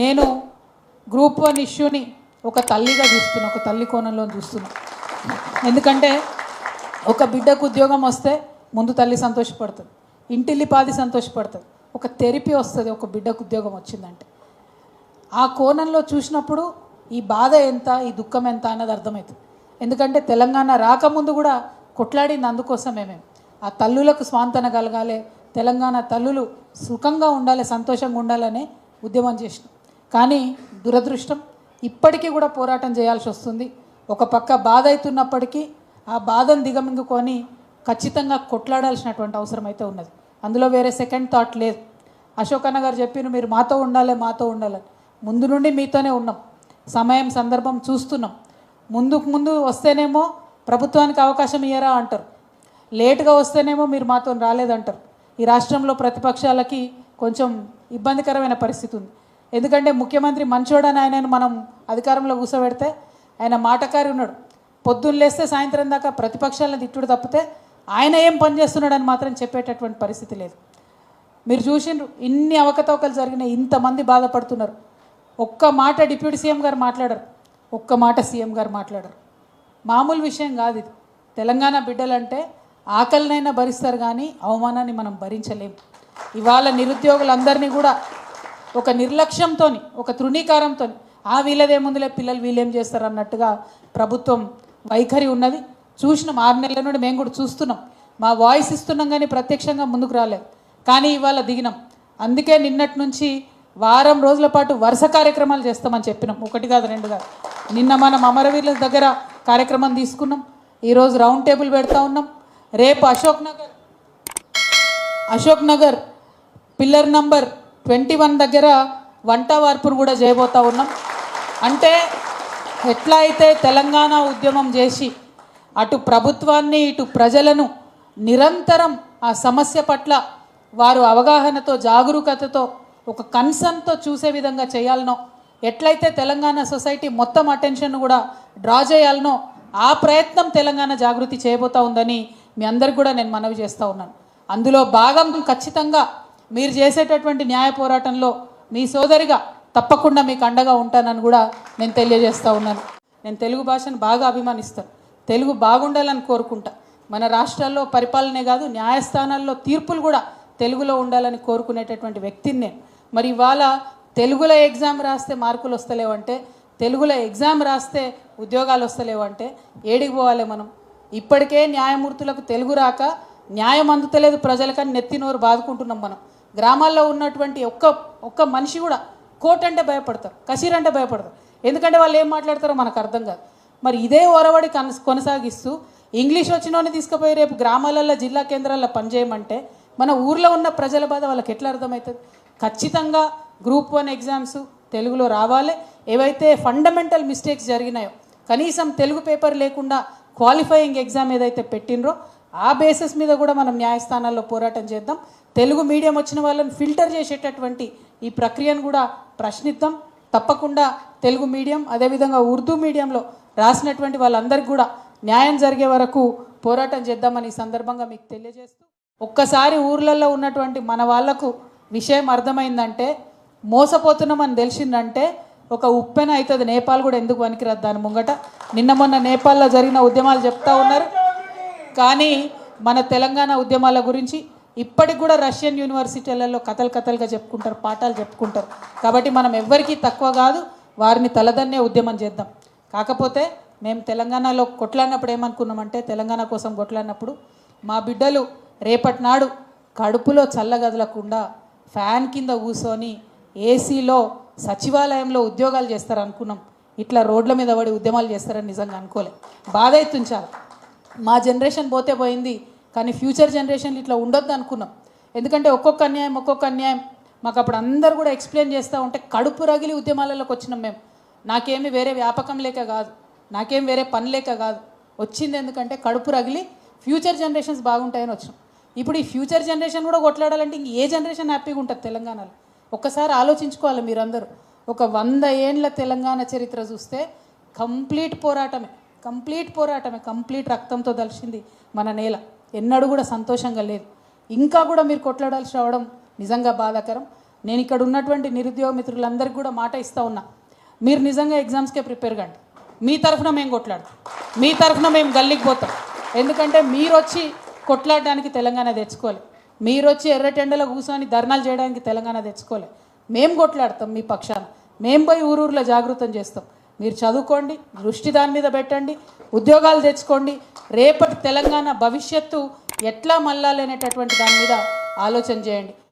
నేను group one ఇష్యూని ఒక తల్లిగా చూస్తున్నా ఒక తల్లి కోణంలో చూస్తున్నా. ఎందుకంటే ఒక బిడ్డకు ఉద్యోగం వస్తే ముందు తల్లి సంతోషపడుతుంది ఇంటిల్లిపాది సంతోషపడుతుంది. ఒక థెరపీ వస్తుంది ఒక బిడ్డకు ఉద్యోగం వచ్చిందంటే. ఆ కోణంలో చూసినప్పుడు ఈ బాధ ఎంత ఈ దుఃఖం ఎంత అన్నది అర్థమవుతుంది ఎందుకంటే తెలంగాణ రాకముందు కూడా కొట్లాడింది అందుకోసమే మేము. ఆ తల్లులకు స్వాంతన కలగాలి తెలంగాణ తల్లులు సుఖంగా ఉండాలి సంతోషంగా ఉండాలనే ఉద్యమం చేసినాం. కానీ దురదృష్టం ఇప్పటికీ కూడా పోరాటం చేయాల్సి వస్తుంది. ఒక పక్క బాధ అవుతున్నప్పటికీ ఆ బాధను దిగమింగుకొని ఖచ్చితంగా కొట్లాడాల్సినటువంటి అవసరం అయితే ఉన్నది. అందులో వేరే సెకండ్ థాట్ లేదు. అశోక్ అన్న గారు చెప్పిన మీరు మాతో ఉండాలి మాతో ఉండాలని ముందు నుండి మీతోనే ఉన్నాం. సమయం సందర్భం చూస్తున్నాం. ముందుకు ముందు వస్తేనేమో ప్రభుత్వానికి అవకాశం ఇయ్యరా అంటారు. లేటుగా వస్తేనేమో మీరు మాతో రాలేదంటారు. ఈ రాష్ట్రంలో ప్రతిపక్షాలకి కొంచెం ఇబ్బందికరమైన పరిస్థితి ఉంది. ఎందుకంటే ముఖ్యమంత్రి మంచోడని ఆయనను మనం అధికారంలో కూర్చోబెడితే ఆయన మాటకారి ఉన్నాడు. పొద్దున్న లేస్తే సాయంత్రం దాకా ప్రతిపక్షాలను తిట్టుడు తప్పితే ఆయన ఏం పని చేస్తున్నాడని మాత్రం చెప్పేటటువంటి పరిస్థితి లేదు. మీరు చూసిండ్రు ఇన్ని అవకతవకలు జరిగినాయి ఇంతమంది బాధపడుతున్నారు. ఒక్క మాట డిప్యూటీ సీఎం గారు మాట్లాడరు. ఒక్క మాట సీఎం గారు మాట్లాడరు. మామూలు విషయం కాదు ఇది. తెలంగాణ బిడ్డలంటే ఆకలినైనా భరిస్తారు కానీ అవమానాన్ని మనం భరించలేము ఇవాళ నిరుద్యోగులందరినీ కూడా ఒక నిర్లక్ష్యంతో ఒక తృణీకారంతో ఆ వీళ్ళదేముందులే పిల్లలు వీళ్ళేం చేస్తారు అన్నట్టుగా ప్రభుత్వం వైఖరి ఉన్నది. చూసినాం ఆరు నెలల నుండి మేము కూడా చూస్తున్నాం. మా వాయిస్ ఇస్తున్నాం కానీ ప్రత్యక్షంగా ముందుకు రాలేదు. కానీ ఇవాళ దిగినాం. అందుకే నిన్నటి నుంచి వారం రోజుల పాటు వరుస కార్యక్రమాలు చేస్తామని చెప్పినాం. ఒకటి కాదు రెండు కాదు. నిన్న మనం అమరవీరుల దగ్గర కార్యక్రమం తీసుకున్నాం. ఈరోజు రౌండ్ టేబుల్ పెడతా ఉన్నాం. రేపు Ashok Nagar Ashok Nagar pillar number twenty one దగ్గర వంట వార్పును కూడా చేయబోతా ఉన్నాం. అంటే ఎట్లా అయితే తెలంగాణ ఉద్యమం చేసి అటు ప్రభుత్వాన్ని ఇటు ప్రజలను నిరంతరం ఆ సమస్య పట్ల వారు అవగాహనతో జాగరూకతతో ఒక కన్సర్న్తో చూసే విధంగా చేయాలనో ఎట్లయితే తెలంగాణ సొసైటీ మొత్తం అటెన్షన్ కూడా డ్రా చేయాలనో ఆ ప్రయత్నం తెలంగాణ జాగృతి చేయబోతా ఉందని మీ అందరికి కూడా నేను మనవి చేస్తూ ఉన్నాను. అందులో భాగం ఖచ్చితంగా మీరు చేసేటటువంటి న్యాయ పోరాటంలో మీ సోదరిగా తప్పకుండా మీకు అండగా ఉంటానని కూడా నేను తెలియజేస్తూ ఉన్నాను. నేను తెలుగు భాషను బాగా అభిమానిస్తాను. తెలుగు బాగుండాలని కోరుకుంటా. మన రాష్ట్రాల్లో పరిపాలనే కాదు న్యాయస్థానాల్లో తీర్పులు కూడా తెలుగులో ఉండాలని కోరుకునేటటువంటి వ్యక్తిని నేను. మరి ఇవాళ తెలుగులో ఎగ్జామ్ రాస్తే మార్కులు వస్తలేవంటే తెలుగులో ఎగ్జామ్ రాస్తే ఉద్యోగాలు వస్తలేవంటే ఏడికి పోవాలి మనం? ఇప్పటికే న్యాయమూర్తులకు తెలుగు రాక న్యాయం అందుతలేదు ప్రజలకని నెత్తినోరు బాదుకుంటున్నాం మనం. గ్రామాల్లో ఉన్నటువంటి ఒక్క ఒక్క మనిషి కూడా కోట్ అంటే భయపడతారు కసీర్ అంటే భయపడతారు. ఎందుకంటే వాళ్ళు ఏం మాట్లాడతారో మనకు అర్థం కాదు. మరి ఇదే ఒరవడి కన కొనసాగిస్తూ ఇంగ్లీష్ వచ్చినోని తీసుకుపోయి రేపు గ్రామాలలో జిల్లా కేంద్రాల్లో పనిచేయమంటే మన ఊర్లో ఉన్న ప్రజల బాధ వాళ్ళకి ఎట్లా అర్థమవుతుంది? ఖచ్చితంగా గ్రూప్ వన్ ఎగ్జామ్స్ తెలుగులో రావాలి. ఏవైతే ఫండమెంటల్ మిస్టేక్స్ జరిగినాయో కనీసం తెలుగు పేపర్ లేకుండా క్వాలిఫైయింగ్ ఎగ్జామ్ ఏదైతే పెట్టినరో ఆ బేసిస్ మీద కూడా మనం న్యాయస్థానాల్లో పోరాటం చేద్దాం. తెలుగు మీడియం వచ్చిన వాళ్ళని ఫిల్టర్ చేసేటటువంటి ఈ ప్రక్రియను కూడా ప్రశ్నిద్దాం. తప్పకుండా తెలుగు మీడియం అదేవిధంగా ఉర్దూ మీడియంలో రాసినటువంటి వాళ్ళందరికీ కూడా న్యాయం జరిగే వరకు పోరాటం చేద్దామని ఈ సందర్భంగా మీకు తెలియజేస్తూ ఒక్కసారి ఊర్లలో ఉన్నటువంటి మన వాళ్ళకు విషయం అర్థమైందంటే మోసపోతున్నామని తెలిసిందంటే ఒక ఉప్పెన అవుతుంది. నేపాల్ కూడా ఎందుకు పనికిరాదు దాని ముంగట. నిన్న మొన్న నేపాల్లో జరిగిన ఉద్యమాలు చెప్తా ఉన్నారు. కానీ మన తెలంగాణ ఉద్యమాల గురించి ఇప్పటికి కూడా రష్యన్ యూనివర్సిటీలలో కథలు కథలుగా చెప్పుకుంటారు పాఠాలు చెప్పుకుంటారు. కాబట్టి మనం ఎవ్వరికీ తక్కువ కాదు వారిని తలదన్నే ఉద్యమం చేద్దాం. కాకపోతే మేము తెలంగాణలో కొట్లాడినప్పుడు ఏమనుకున్నామంటే తెలంగాణ కోసం కొట్లాడినప్పుడు మా బిడ్డలు రేపటి నాడు కడుపులో చల్లగదలకుండా ఫ్యాన్ కింద కూర్చొని ఏసీలో సచివాలయంలో ఉద్యోగాలు చేస్తారు అనుకున్నాం ఇట్లా రోడ్ల మీద పడి ఉద్యమాలు చేస్తారని నిజంగా అనుకోలే. బాధ ఎత్తుంచాలి. మా జనరేషన్ పోతే పోయింది కానీ ఫ్యూచర్ జనరేషన్ ఇట్లా ఉండొద్దు అనుకున్నాం. ఎందుకంటే ఒక్కొక్క అన్యాయం ఒక్కొక్క అన్యాయం. మాకు అప్పుడు అందరు కూడా ఎక్స్ప్లెయిన్ చేస్తూ ఉంటే కడుపు రగిలి ఉద్యమాలలోకి వచ్చినాం మేము. నాకేమి వేరే వ్యాపకం లేక కాదు నాకేం వేరే పని లేక కాదు. వచ్చింది ఎందుకంటే కడుపు రగిలి ఫ్యూచర్ జనరేషన్స్ బాగుంటాయని వచ్చినాం. ఇప్పుడు ఈ ఫ్యూచర్ జనరేషన్ కూడా కొట్లాడాలంటే ఇంక ఏ జనరేషన్ హ్యాపీగా ఉంటుంది తెలంగాణలో? ఒక్కసారి ఆలోచించుకోవాలి మీరందరూ. ఒక వంద ఏండ్ల తెలంగాణ చరిత్ర చూస్తే కంప్లీట్ పోరాటమే. కంప్లీట్ పోరాటమే కంప్లీట్ రక్తంతో దలిచింది మన నేల. ఎన్నడూ కూడా సంతోషంగా లేదు. ఇంకా కూడా మీరు కొట్లాడాల్సి రావడం నిజంగా బాధాకరం. నేను ఇక్కడ ఉన్నటువంటి నిరుద్యోగ మిత్రులందరికీ కూడా మాట ఇస్తా ఉన్నా. మీరు నిజంగా ఎగ్జామ్స్కే ప్రిపేర్ కండి. మీ తరఫున మేము కొట్లాడతాం. మీ తరఫున మేము గల్లీకి పోతాం. ఎందుకంటే మీరు వచ్చి కొట్లాడడానికి తెలంగాణ తెచ్చుకోవాలి మీరు వచ్చి ఎర్రటెండలో కూర్చొని ధర్నాలు చేయడానికి తెలంగాణ తెచ్చుకోలే. మేము కొట్లాడతాం మీ పక్షాన. మేము పోయి ఊరూరులో జాగృతం చేస్తాం. మీరు చదువుకోండి దృష్టి దాని మీద పెట్టండి ఉద్యోగాలు తెచ్చుకోండి. రేపటి తెలంగాణ భవిష్యత్తు ఎట్లా మళ్ళాలి అనేటటువంటి దాని మీద ఆలోచన చేయండి.